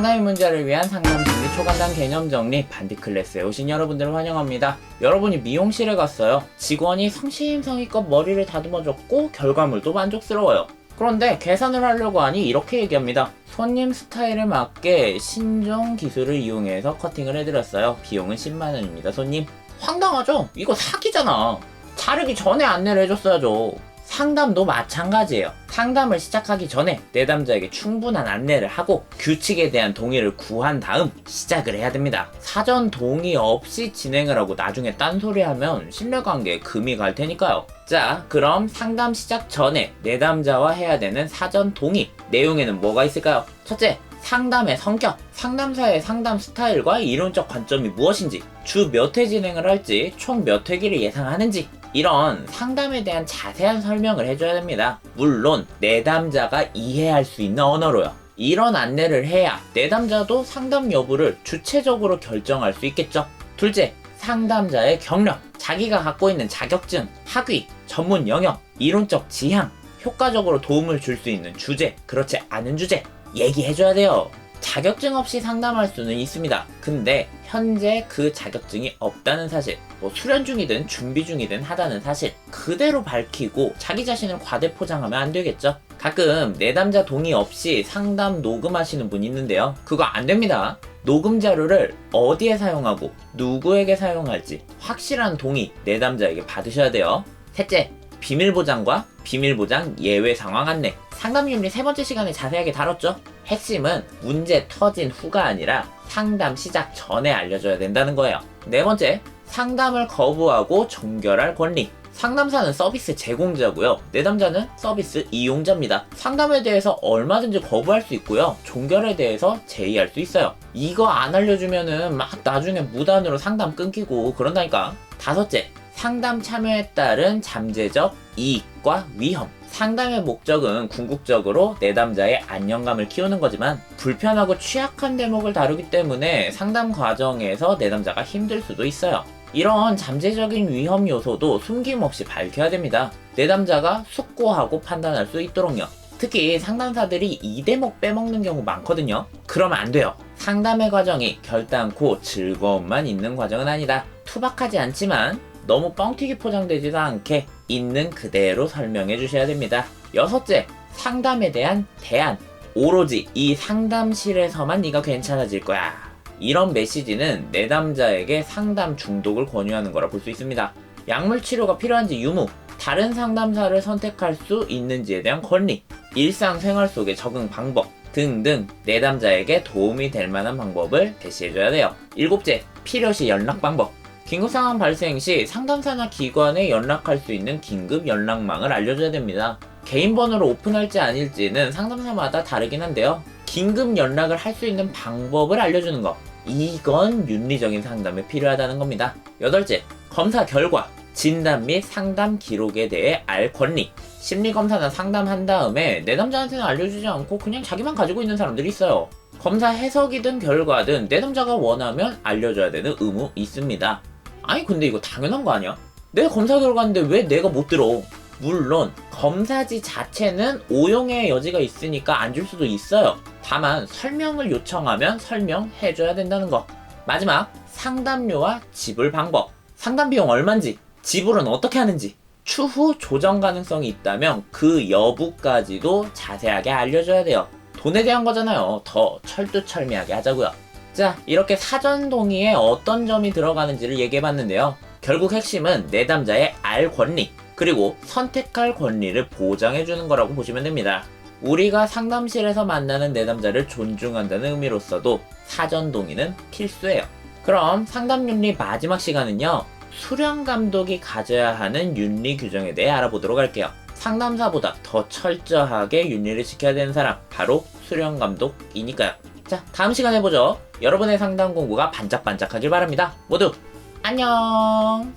상담의 문제를 위한 상담 심리 초간단 개념 정리 반디 클래스에 오신 여러분들을 환영합니다. 여러분이 미용실에 갔어요. 직원이 성심성의껏 머리를 다듬어줬고 결과물도 만족스러워요. 그런데 계산을 하려고 하니 이렇게 얘기합니다. 손님 스타일에 맞게 신종 기술을 이용해서 커팅을 해드렸어요. 비용은 10만원입니다, 손님. 황당하죠? 이거 사기잖아. 자르기 전에 안내를 해줬어야죠. 상담도 마찬가지예요. 상담을 시작하기 전에 내담자에게 충분한 안내를 하고 규칙에 대한 동의를 구한 다음 시작을 해야 됩니다. 사전 동의 없이 진행을 하고 나중에 딴소리 하면 신뢰관계에 금이 갈 테니까요. 자, 그럼 상담 시작 전에 내담자와 해야 되는 사전 동의 내용에는 뭐가 있을까요? 첫째, 상담의 성격, 상담사의 상담 스타일과 이론적 관점이 무엇인지, 주 몇 회 진행을 할지, 총 몇 회기를 예상하는지, 이런 상담에 대한 자세한 설명을 해줘야 됩니다. 물론 내담자가 이해할 수 있는 언어로요. 이런 안내를 해야 내담자도 상담 여부를 주체적으로 결정할 수 있겠죠. 둘째, 상담자의 경력, 자기가 갖고 있는 자격증, 학위, 전문 영역, 이론적 지향, 효과적으로 도움을 줄 수 있는 주제, 그렇지 않은 주제 얘기해줘야 돼요. 자격증 없이 상담할 수는 있습니다. 근데 현재 그 자격증이 없다는 사실, 뭐 수련 중이든 준비 중이든 하다는 사실 그대로 밝히고 자기 자신을 과대 포장하면 안 되겠죠. 가끔 내담자 동의 없이 상담 녹음하시는 분이 있는데요. 그거 안 됩니다. 녹음 자료를 어디에 사용하고 누구에게 사용할지 확실한 동의 내담자에게 받으셔야 돼요. 셋째, 비밀 보장과 비밀 보장 예외 상황 안내. 상담 윤리 세 번째 시간에 자세하게 다뤘죠. 핵심은 문제 터진 후가 아니라 상담 시작 전에 알려줘야 된다는 거예요. 네 번째, 상담을 거부하고 종결할 권리. 상담사는 서비스 제공자고요. 내담자는 서비스 이용자입니다. 상담에 대해서 얼마든지 거부할 수 있고요. 종결에 대해서 제의할 수 있어요. 이거 안 알려주면은 막 나중에 무단으로 상담 끊기고 그런다니까. 다섯째, 상담 참여에 따른 잠재적 이익과 위험. 상담의 목적은 궁극적으로 내담자의 안정감을 키우는 거지만 불편하고 취약한 대목을 다루기 때문에 상담 과정에서 내담자가 힘들 수도 있어요. 이런 잠재적인 위험 요소도 숨김없이 밝혀야 됩니다. 내담자가 숙고하고 판단할 수 있도록요. 특히 상담사들이 이 대목 빼먹는 경우 많거든요. 그러면 안 돼요. 상담의 과정이 결단코 즐거움만 있는 과정은 아니다. 투박하지 않지만 너무 뻥튀기 포장되지도 않게 있는 그대로 설명해 주셔야 됩니다. 여섯째, 상담에 대한 대안. 오로지 이 상담실에서만 네가 괜찮아질 거야. 이런 메시지는 내담자에게 상담 중독을 권유하는 거라 볼 수 있습니다. 약물 치료가 필요한지 유무, 다른 상담사를 선택할 수 있는지에 대한 권리, 일상생활 속의 적응 방법 등등 내담자에게 도움이 될 만한 방법을 제시해줘야 돼요. 일곱째, 필요시 연락 방법. 긴급 상황 발생 시 상담사나 기관에 연락할 수 있는 긴급 연락망을 알려줘야 됩니다. 개인 번호로 오픈할지 아닐지는 상담사마다 다르긴 한데요. 긴급 연락을 할 수 있는 방법을 알려주는 것. 이건 윤리적인 상담에 필요하다는 겁니다. 여덟째, 검사 결과, 진단 및 상담 기록에 대해 알 권리. 심리 검사나 상담한 다음에 내담자한테는 알려주지 않고 그냥 자기만 가지고 있는 사람들이 있어요. 검사 해석이든 결과든 내담자가 원하면 알려줘야 되는 의무 있습니다. 아니 근데 이거 당연한 거 아니야? 내 검사 결과인데 왜 내가 못 들어? 물론 검사지 자체는 오용의 여지가 있으니까 안 줄 수도 있어요. 다만 설명을 요청하면 설명해줘야 된다는 거. 마지막 상담료와 지불 방법. 상담 비용 얼마인지, 지불은 어떻게 하는지, 추후 조정 가능성이 있다면 그 여부까지도 자세하게 알려줘야 돼요. 돈에 대한 거잖아요. 더 철두철미하게 하자고요. 자, 이렇게 사전 동의에 어떤 점이 들어가는지를 얘기해봤는데요. 결국 핵심은 내담자의 알 권리, 그리고 선택할 권리를 보장해주는 거라고 보시면 됩니다. 우리가 상담실에서 만나는 내담자를 존중한다는 의미로서도 사전 동의는 필수예요. 그럼 상담 윤리 마지막 시간은요. 수련 감독이 가져야 하는 윤리 규정에 대해 알아보도록 할게요. 상담사보다 더 철저하게 윤리를 지켜야 되는 사람 바로 수련 감독이니까요. 자, 다음 시간에 보죠. 여러분의 상담 공부가 반짝반짝하길 바랍니다. 모두 안녕.